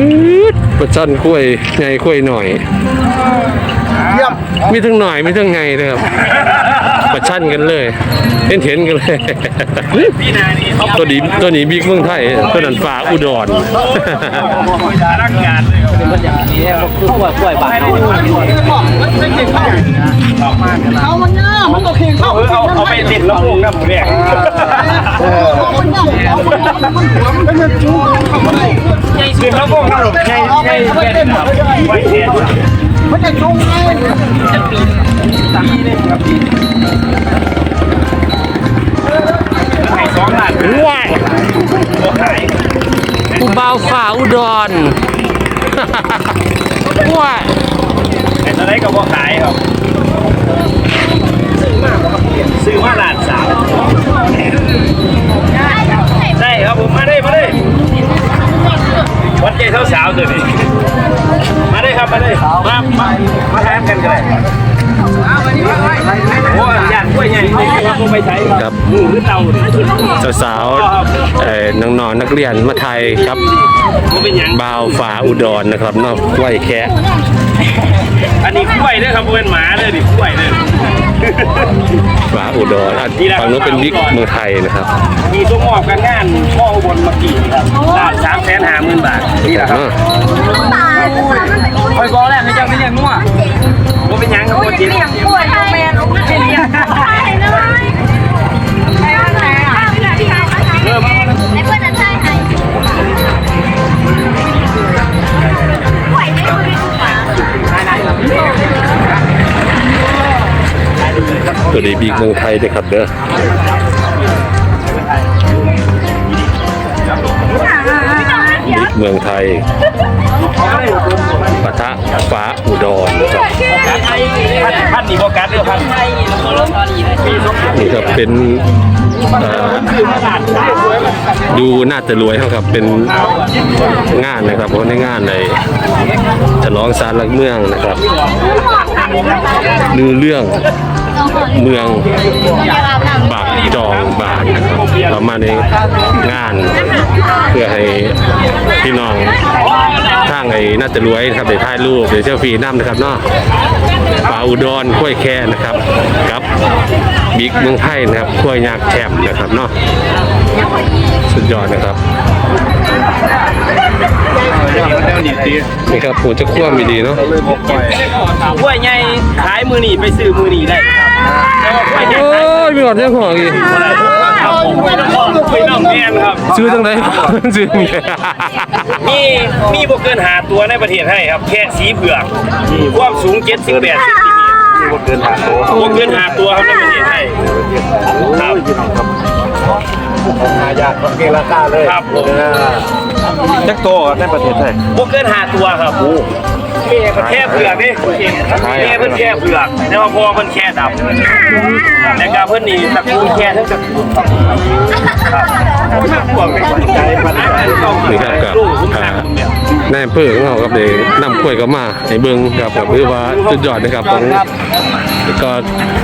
อืดประจันกล้วยไงกล้วยหน่อยเยี่ยมมีทั้งหน่อยมีทั้งไงนะครับประชันกันเลยเห็นเห็นๆกันเลยตัวนี้ตัวนี้บิ๊กเมืองไทยตัวนั้นฟ้าอุดรรักงานเลยครับมันอย่างนี้ก็คือกล้วยกล้วยบานเอาเขามันง่ามันก็เพียงเข้าเออเอาเอาไปติดลำโพงนะผมเติดลำโพงนะผมใช่ใช่ใช่ครับไว้เทียนมันจะจูง่ายให้สองล้านว้ายตัวขายผู้บ่าฝ่าอุดรว้ายแต่ตอนนี้ก็บ่ขายครับาวตัวนี้มาได้ครับมาได้มามามาแทนกันก็ได้โอ้ยอยากกล้วยใหญ่ผมไปใช้ครับมือหรือเตาเนี่ยสาวๆเอ่อน้องๆนักเรียนมาไทยครับเบ่าวฝาอุดรนะครับนอกกล้วยแคะ อันนี้กล้วยเด้อครับเป็นหมาเลยดิกล้วยเลยฝ่าอุดรอะฝั่งนู้นเป็นบิ๊กเมืองไทยนะครับมีตัวงอกกันงานพ่ออุบลเมื่อกี้ครับล้านสามแสนห้าหมื่นบาทนี่แหละครับเนาะคอยบอกแล้วให้เจ้าไปเลี้ยงงัวว่าเป็นหยังครับคนจีนเลี้ยงกล้วย ตัวนี้บิ๊กเมืองไทยนะครับเด้อบิ๊กเมืองไทยปะทะฟ้าอุดรครับพันนนี่โฟกัสเด้อพันมีสองนี่ครับเป็นเอ่อคือมาล้านดูน่าจะรวยครับ เป็นงานนะครับเพราะในงานในฉลองสารหลักเมืองนะครับลือเรื่อง เมืองบากจองบานนะครับเรามาในงานเพื่อให้พี่น้องทางไอ้น่าจะรวยนะครับเดี๋ยวถ่ายรูปเดี๋ยวเซลฟี่น้ำนะครับเนาะปลาอุดรกล้วยแค่นะครับกับบิ๊กเมืองไทยนะครับกล้วยยากแคบนะครับเนาะสุดยอดนะครับนี่ครับผมจะคั่วมีดีเนาะกล้วยใหญ่ มือนี่ไปซื้อมือนี่ได้ครับแต่ว่ากล้วยใหญ่โอ้ขายยมีหอดเจ้าของอีกอะไรครับกล้วยน้องกล้วยน้องแมนครับซื้อจังไดซื้อจังไดมีมีบ่เกินหาตัวในประเทศให้ครับแค่สีเผือกความสูง70 80เซนติเมตรบ่เกินหาตัวบ่เกินหาตัวครับในประเทศไทยครับหายากเก่งราคาเลยครับผมจักโตในประเทศไทยบ่เกินหาตัวครับ แค่เผือกนี่แค่เพิ่นแค่เผือกแต่ว่าพอเพิ่นแค่ดำแล้วก็เพิ่นนี่ตระกูลแค่ทั้งตระกูลครับพวกเป็นใจมันนี่ครับกับลูกผมอ่าทำเนี่ยนายอำเภอของเราครับเดี๋ยวนำกล้วยก็มาให้เบิ่งครับก็คือว่าสุดยอดนะครับของก็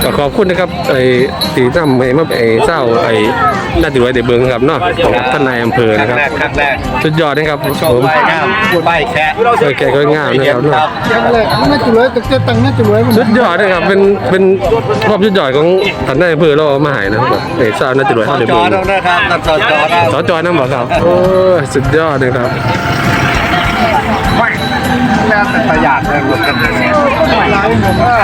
ก็ขอบคุณนะครับไอ้ที่นำให้มาไอ้เจ้าไอ้น่าจะไว้ได้เบิ่งครับเนาะของท่านนายอำเภอนะครับครั้งแรกสุดยอดนะครับผมใบงามพูดใบแค่กล้วยแกะก็งามนะครับเนาะครั้งแรกมันน่าจะรวยแต่จะตังน่าจะรวยมันสุดยอดนะครับเป็นเป็นความสุดยอดของท่านนายอำเภอเราเอามาให้นะครับเอกสารน่าจะรวยเท่าเดิมจอตรงนะครับตัดจอจอนะสจอยน้ำบอกครับโอ้ยสุดยอดนะครับแล้วแต่ประหยัดเลยหมดกันเลยหลายผมว่า